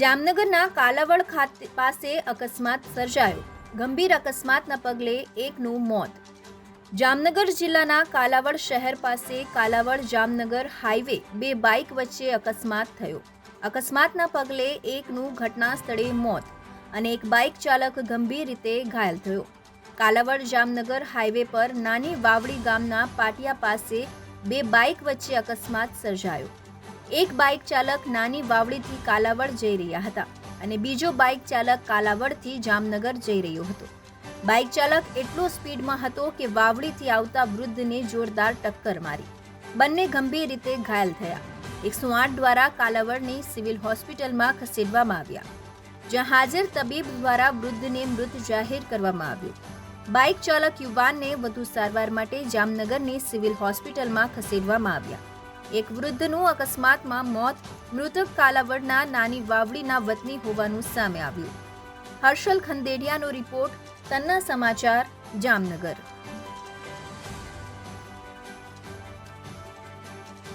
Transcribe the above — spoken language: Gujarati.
જામનગરના કાલાવડ ખાતે પાસે અકસ્માત સર્જાયો. ગંભીર અકસ્માતના પગલે એકનું મોત. જામનગર જિલ્લાના કાલાવડ શહેર પાસે કાલાવડ જામનગર હાઈવે બે બાઇક વચ્ચે અકસ્માત થયો. અકસ્માતના પગલે એકનું ઘટના સ્થળે મોત અને એક બાઇક ચાલક ગંભીર રીતે ઘાયલ થયો. કાલાવડ જામનગર હાઈવે પર નાની વાવડી ગામના પાટિયા પાસે બે બાઇક વચ્ચે અકસ્માત સર્જાયો. એક બાઇક ચાલક નાની વાવડીથી કાલાવડ જઈ રહ્યા હતા અને બીજો બાઇક ચાલક કાલાવડથી જામનગર જઈ રહ્યો હતો. બાઇક ચાલક એટલો સ્પીડમાં હતો કે વાવડીથી આવતા વૃદ્ધને જોરદાર ટક્કર મારી. બંને ગંભીર રીતે ઘાયલ થયા. એકસો આઠ દ્વારા કાલાવડની સિવિલ હોસ્પિટલમાં ખસેડવામાં આવ્યા, જ્યાં હાજર તબીબ દ્વારા વૃદ્ધને મૃત જાહેર કરવામાં આવ્યું. બાઇક ચાલક યુવાનને વધુ સારવાર માટે જામનગરની સિવિલ હોસ્પિટલમાં ખસેડવામાં આવ્યા. એક વૃદ્ધનું અકસ્માતમાં મોત મૃતક કાલાવડના નાની વાવડીના વતની હોવાનું સામે આવ્યું. હર્ષલ ખંદેડિયાનો રિપોર્ટ, તન્ના સમાચાર, જામનગર.